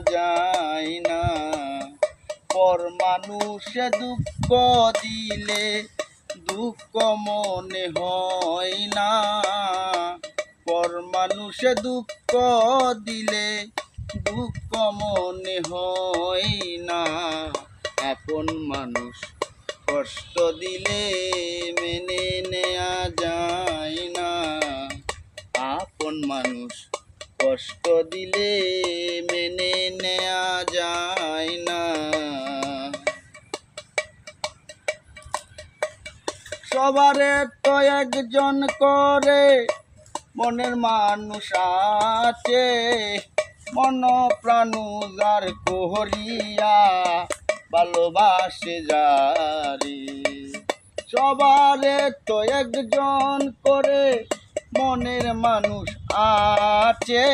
যায় না। পর মানুষে দুঃখ দিলে দুঃখ মনে হয় না। পর মানুষে দুঃখ দিলে দুঃখ মনে হয় না। আপন মানুষ কষ্ট দিলে সবারে তো একজন করে, মনের মানুষ আছে মন প্রাণ যার কোহরিয়া ভালোবাসে যারে। সবারে তো একজন করে, মনের মানুষ আছে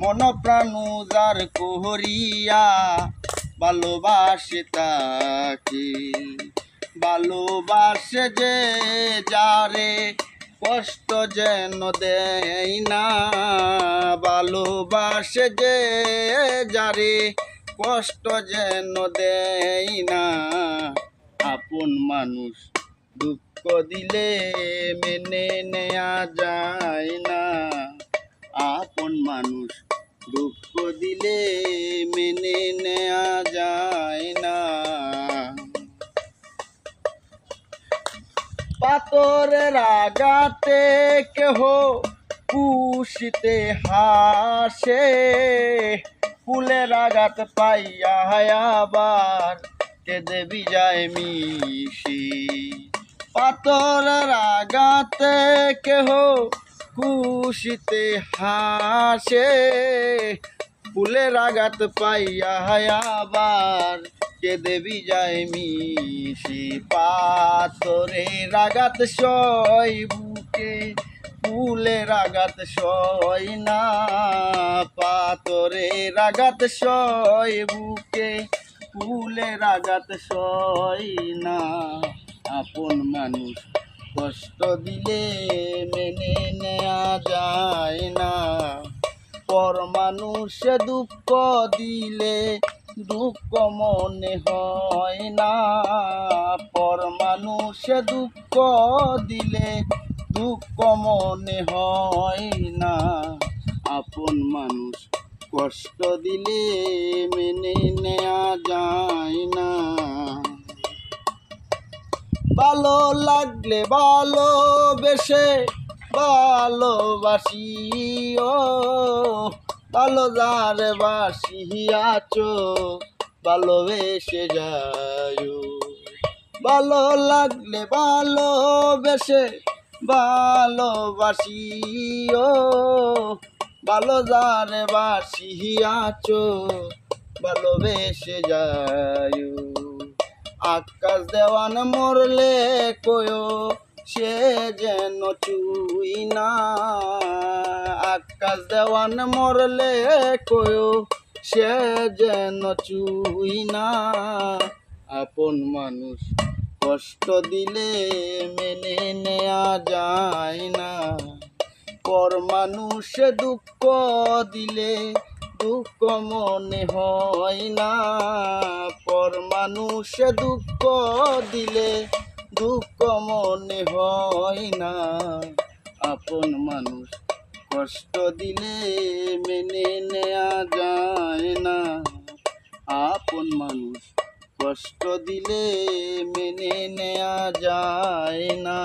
মন প্রাণ যার কোহরিয়া ভালোবাসে তাকে। ভালোবাসে যে যারে কষ্ট যেন দেয় না। ভালোবাসে যে যারে কষ্ট যেন দেয় না। আপন মানুষ দুঃখ দিলে মেনে নেয়া যায় না। আপন মানুষ দুঃখ দিলে মেনে নেয়া যায় পাতরের আগাতে কেহ কুশিতে হাসে। ফুলের আঘাত পাইয়া আবার কেঁদে বিজায় মিশি। পাতরের রাগাতে কেহ কুশিতে হাসে। ফুলের রাগাত পাইয়া আবার কে দেবী যায় মিশি পাথরে? রাগাত সয় বুকে ফুলের আঘাত সয় না পাথরে? রাগাত সয় বুকে ফুলের আঘাত সয় না। আপন মানুষ কষ্ট দিলে মেনে নেওয়া যায় না। পর মানুষে দুঃখ দিলে দুঃখ মনে হয় না। পর মানুষে দুঃখ দিলে দুঃখ মনে হয় না। আপন মানুষ কষ্ট দিলে মেনে নেওয়া যায় না। ভালো লাগলে ভালোবেসে ভালোবাসি ও ভালো যার বাসিয়াছো ভালোবেসে যায় ভালো লাগলে ভালোবেসে ভালোবাসি ও ভালো যার বাসিয়াছো ভালোবেসে যায় আকাশ দেওয়ান মরলে কয়ো সে যেন চুই না। আকাশ দেওয়ান মরলে কয়ো, সে যেন চুই না। আপন মানুষ কষ্ট দিলে মেনে নেওয়া যায় না। পর মানুষে দুঃখ দিলে দুঃখ মনে হয় না। পর মানুষে দুঃখ দিলে দুঃখ মনে হয় না। আপন মানুষ কষ্ট দিলে মেনে নেয়া যায় না। আপন মানুষ কষ্ট দিলে মেনে নেয়া যায় না।